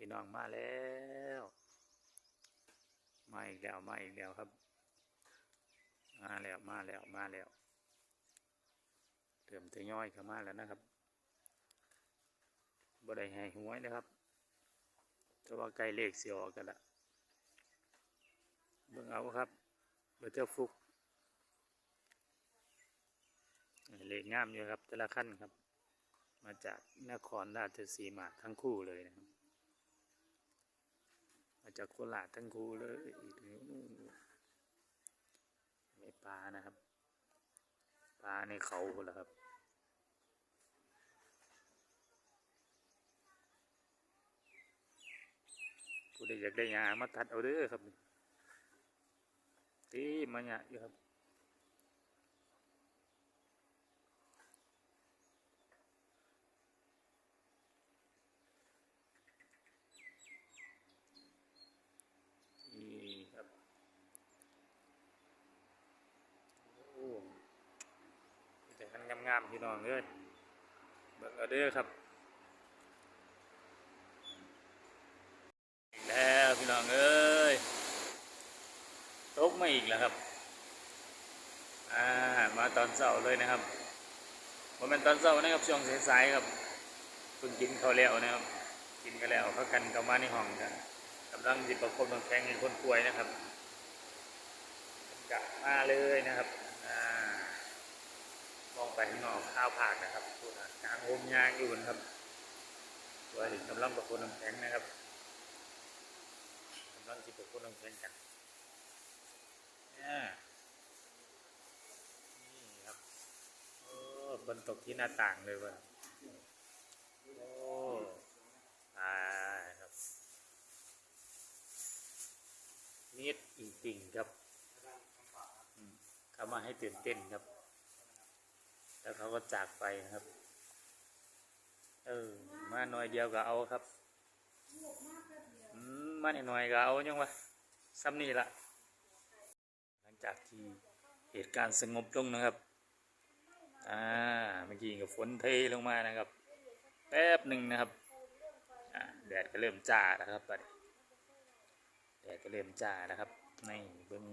พี่น้องมาแล้ว มาอีกแล้วมาอีกแล้วครับ มาแล้วมาแล้วมาแล้วเติมตัวย่อยเข้ามาแล้วนะครับบ่ได้ให้หวยนะครับแต่ว่าใกล้เลขเสียออกกันละเบิ่งเอาครับเบอร์เตอร์ฟุกเลขงามอยู่ครับแต่ละขั้นครับ มาจากนครราชสีมาทั้งคู่เลยนะครับ มาจากโคราชทั้งคู่เลยอีกนู่นไม่ปลานะครับ ปลาในเขาหมดแล้วครับผู้ใดอยากได้ยามาตัดเอาเด้อครับตีมาหยาอยู่ครับ นี่ครับ โอ้แต่คัน งามพี่น้องเอ้ยเบิ่งเอาเด้อครับอีกแล้วพี่น้องเอ้ยตกมาอีกแล้วครับอ่ามาตอนเช้าเลยนะครับว่าเป็นตอนเช้านะครับช่วงสายๆครับเพิ่งกินข้าวแล้วนะครับกินกันแล้วเขากันเข้ามาในห้องกันกำลังจิบประคบน้ำแข็งให้คนป่วยนะครับกะมาเลยนะครับ มองไปข้างนอกข้าวผากนะครับพูดนกลางโฮมยางอยู่นะครับตัวถึงกำลังประคบน้ำแข็งนะครับกำลังจิบประคบน้ำแข็งกันนี่ครับโอ้บนตกที่หน้าต่างเลยว่ะโอ้ตายครับนิดอิงติ่งครับอืมเขามาให้ตื่นเต้นครับ แล้วเขาก็จากไปนะครับ เออ มาหน่อยเดียวก็เอาครับอืมมาหน่อยก็เอายังวะซ้ำนี่ละหลังจากที่เหตุการณ์สงบลงนะครับ อ่า เมื่อกี้ก็ฝนเทลงมานะครับ แป๊บหนึ่งนะครับ อ่า แดดก็เริ่มจ้าแล้วครับตอนนี้แดดก็เริ่มจ้าแล้วครับในเบิ้ง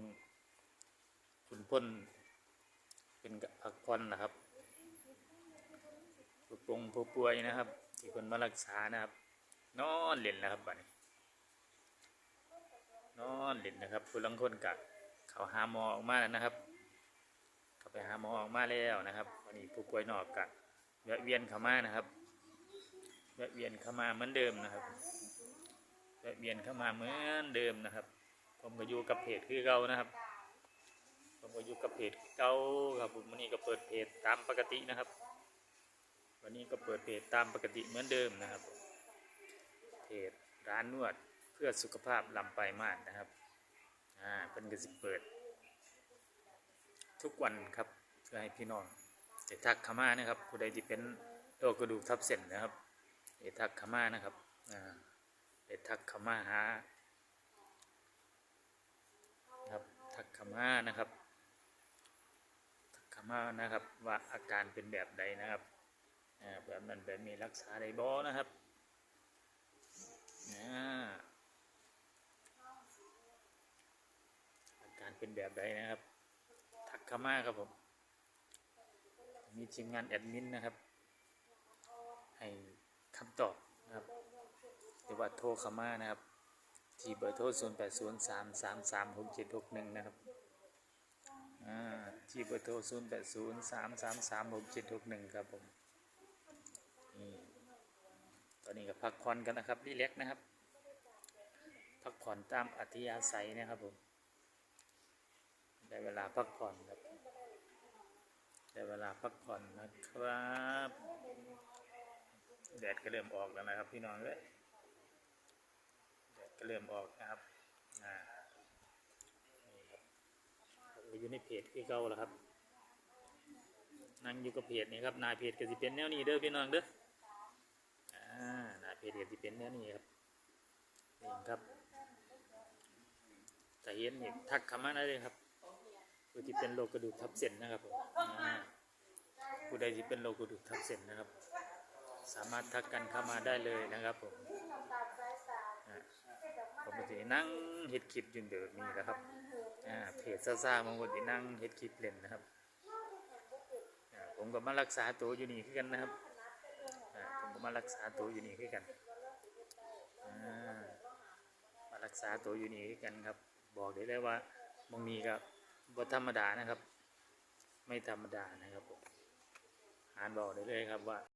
คุณพ่นเป็นกะพักผ่อนนะครับ ผู้ปงผู้ป่วยนะครับ ที่คนมารักษานะครับ นอนเล่นนะครับบัดนี้นอนเล่นนะครับผู้ลังคนกะเขาหาหมอออกมาแล้วนะครับ เขาไปหาหมอออกมาแล้วนะครับวันนี้ผู้ป่วยนอกกะแวะเวียนเข้ามานะครับแวะเวียนเข้ามาเหมือนเดิมนะครับแวะเวียนเข้ามาเหมือนเดิมนะครับ ผมก็อยู่กับเพจคือเก่านะครับ ผมก็อยู่กับเพจเก่าครับผมวันนี้ก็เปิดเพจตามปกตินะครับ วันนี้ก็เปิดเพจตามปกติเหมือนเดิมนะครับ เพจร้านนวดเพื่อสุขภาพลำไปมาดนะครับ อ่าเป็นกสิเปิด ทุกวันครับเพื่อให้พี่น้องเดทักข้ามานะครับผู้ใดที่เป็นโรคกระดูกทับเส้นนะครับเดทักข้ามานะครับ อ่าได้ทักข้ามาหาครับทักข้ามานะครับทักข้ามานะครับว่าอาการเป็นแบบใดนะครับ แบบนั้นแบบนี้รักษาได้บ่นะครับอาการเป็นแบบใดนะครับ ทักขมาครับผม มีทีมงานแอดมินนะครับ ให้คำตอบนะครับหรือว่าโทรขมานะครับ ที่เบอร์โทร 0 8 0 3 3 3 6 7 6 1 นะครับที่เบอร์โทร 0 8 0 3 3 3 6 7 6 1 ครับผม ตอนนี้ก็พักผ่อนกันนะครับรีแลกนะครับ พักผ่อนตามอัธยาศัยนะครับผมได้เวลาพักผ่อนครับได้เวลาพักผ่อนนะครับแดดก็เริ่มออกแล้วนะครับพี่น้องเลยแดดก็เริ่มออกนะครับอ่านี่ครับอยู่ในเพจที่เก่าแล้วครับนั่งอยู่กับเพจนี่ครับนายเพจก็สิเป็นแนวนี้เด้อพี่น้องเด้อ หนายเพจก็สิเป็นแนวนี้ครับนี่ครับแต่เห็นนี่ทักคำมาได้เลยครับผู้ที่เป็นโรคกระดูกทับเส้นนะครับผมอ่าผู้ใดที่เป็นโรคกระดูกทับเส้นนะครับ สามารถทักกันเข้ามาได้เลยนะครับผมอ่าผมจะนั่งเฮ็ดคลิปอยู่เดี๋ยวนี้นะครับอ่าเพจซ่าๆบางคนที่นั่งเฮ็ดคลิปเล่นนะครับอ่าผมก็มารักษาตัวอยู่นี่คือกันนะครับ ก็มารักษาตัวอยู่นี่คือกันมารักษาตัวอยู่นี่คือกันครับ บอกได้เลยว่าบางนี้ก็บ่ธรรมดานะครับ ไม่ธรรมดานะครับผมอ่านบอกได้เลยครับว่า